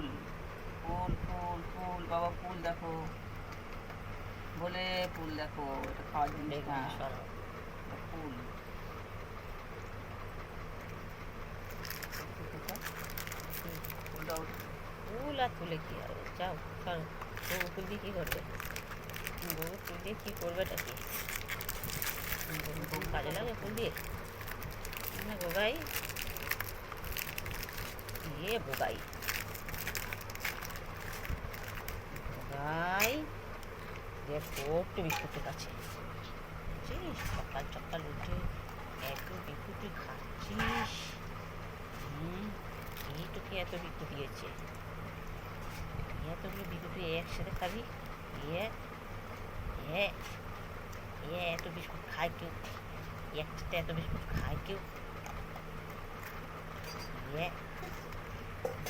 ফুল ফুল ফুল ফুল বাবা ফুল দেখো। বলে ফুল দেখো এটা খাওয়ার জন্য ফুল। ফুল আর তুলে কি হবে যাও সরো। গরু ফুল দিয়ে কী করবে? গরু ফুল দিয়ে কী করবে এটা কি? কাজে লাগে ফুল দিয়ে? না বোগাই ইয়ে বোগাই। বোগাই দিয়ে পড়তো বিস্কুটের কাছে। সকাল সকাল উঠে এত বিস্কুটি খাচ্ছিস? এই তোকে এত বিস্কুট দিয়েছে? এতগুলো বিস্কুট তুই একসাথে খাবি? ইয়ে এ এ এত বিস্কুট খায় কেউ? একসাথে এত বিস্কুট খায় কেউ?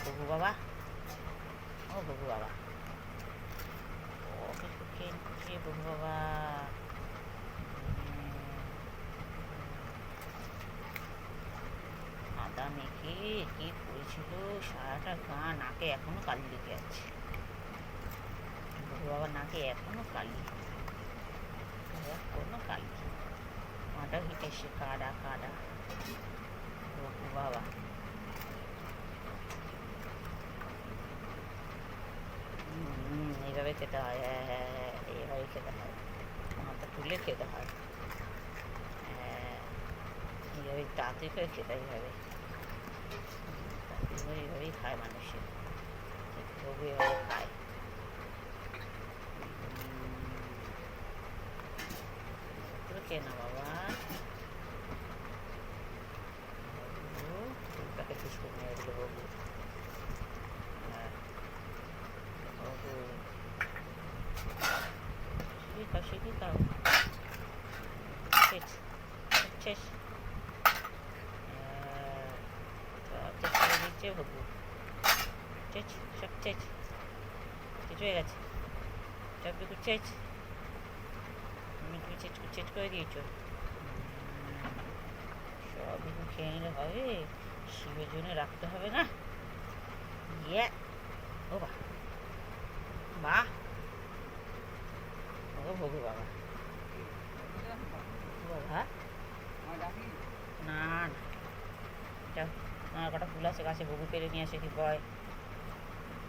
ববু। ও বাবা। নিচ্ছে বাবা উম, আদা মেখে কি করেছিল সারাটা গা নাকে এখনও কালি লেগে আছে বাবা নাকে এখনও কালি এখনও কালি মাটা হিটেছে কাদা কাদা বকু বাবা হুম, এইভাবে খেতে হয়। হ্যাঁ হ্যাঁ হ্যাঁ এইভাবে খেতে হয়। মাথা তুলে খেতে হয়। হ্যাঁ এইভাবে তাড়াতাড়ি করে খেতে এইভাবে এইভাবেই খায় মানুষের। তবু এভাবে খায়। পুরো কে না বাবা বাবু ফুলটাকে বিস্কুট নিয়ে দিল বাবু হ্যাঁ বাবু শিখি খাও শিখি খাও শেষ শেষ। সব শেষ কিছু হয়ে গেছে। সব বিকুট শেষ তুমি চেচ চেচ করে দিয়েছ। সব কিছু খেয়ে নিলে হবে। শিবের জন্য রাখতে হবে না। ইয়ে ও বা বাহ। ও ভগু বাবা। না কটা ফুল আছে গাছে বগু পেরে নিয়ে আসে কি বয়